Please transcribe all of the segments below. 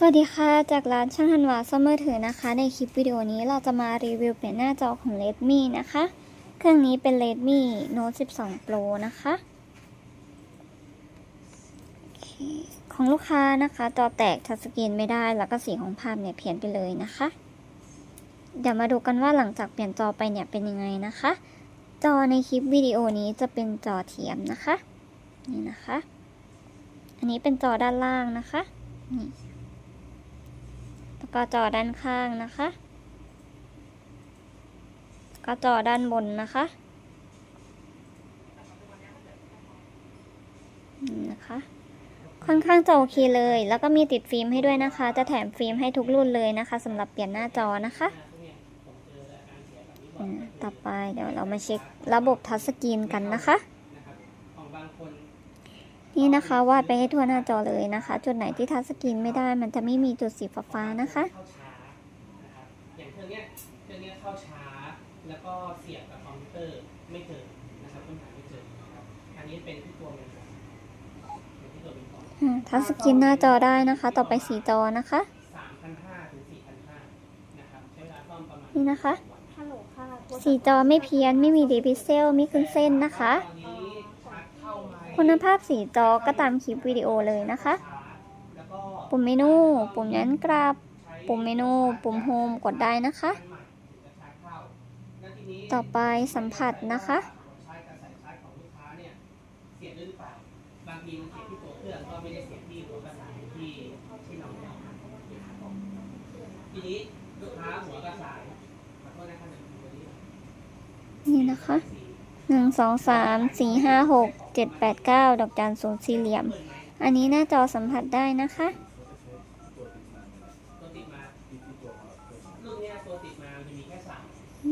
สวัสดีค่ะ จากร้านช่างธันวาซ่อมมือถือนะคะ ในคลิปวิดีโอนี้เราจะมารีวิวเปลี่ยนหน้าจอของ Redmi นะคะ เครื่องนี้เป็น Redmi Note 12 Pro นะคะโอเคของลูกค้านะคะ จอแตกทัชสกรีนไม่ได้ แล้วก็สีของภาพเนี่ยเพี้ยนไปเลยนะคะ เดี๋ยวมาดูกันว่าหลังจากเปลี่ยนจอไปเนี่ยเป็นยังไงนะคะ จอในคลิปวิดีโอนี้จะเป็นจอเทียมนะคะ นี่นะคะ อันนี้เป็นจอด้านล่างนะคะ นี่ แล้วก็จอด้านข้างนะคะ ก็จอด้านบนนะคะนะคะ ค่อนข้างจะโอเคเลย แล้วก็มีติดฟิล์มให้ด้วยนะคะ จะแถมฟิล์มให้ทุกรุ่นเลยนะคะสำหรับเปลี่ยนหน้าจอนะคะ ต่อไปเดี๋ยวเรามาเช็คระบบทัชสกรีนกันนะคะของบางค นนี่นะคะวาดไปให้ทั่วหน้าจอเลยนะคะ จุดไหนที่ทัชสกรีนไม่ได้ มันจะไม่มีจุดสีฟ้าๆนะคะเข้าช้านะครับอย่างเครื่องเนี้ยเครื่องเนี้ยเข้าช้าแล้วก็เสียบกับคอมพิวเตอร์ไม่เจอนะครับต้นหาไม่เจอนะครับอันนี้เป็นที่ตัวเมนบอร์ดเป็นที่ตัวเมนบอร์ดอ่าทัชสกรีนหน้าจอได้นะคะ ต่อไปสีจอนะคะสามพันห้าถึงสี่พันห้านะครับใช้เวลาซ่อมประมาณนี่นะคะวันฮัลโหลค่ะสีจอไม่เพี้ยนไม่มีดีพิเซลไม่ขึ้นเส้นนะคะ คุณภาพสีจอก็ตามคลิปวิดีโอเลยนะคะ ปุ่มเมนู ปุ่มยันกราบ ปุ่มเมนู ปุ่มโฮมกดได้นะคะ ต่อไปสัมผัสนะคะบางทีมันเสียที่ตัวเครื่องก็ไม่ได้เสียที่หัวกระสายที่ที่เราไม่เอาทีนี้ลูกค้าหัวกระสายขอโทษนะครับนี่นะคะ หนึ่งสองสามสี่ห้าหกเจ็ดแปดเก้าดอกจันศูนย์สี่เหลี่ยม อันนี้หน้าจอสัมผัสได้นะคะ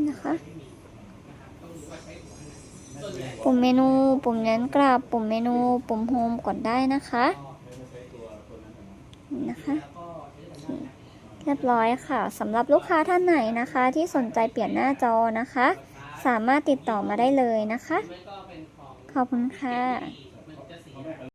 นะคะปุ่มเมนู ปุ่มยันกราบปุ่มเมนู ปุ่มโฮมกดได้นะคะนะคะเรียบร้อยค่ะสำหรับลูกค้าท่านไหนนะคะ ที่สนใจเปลี่ยนหน้าจอนะคะ สามารถติดต่อมาได้เลยนะคะ ขอบคุณค่ะ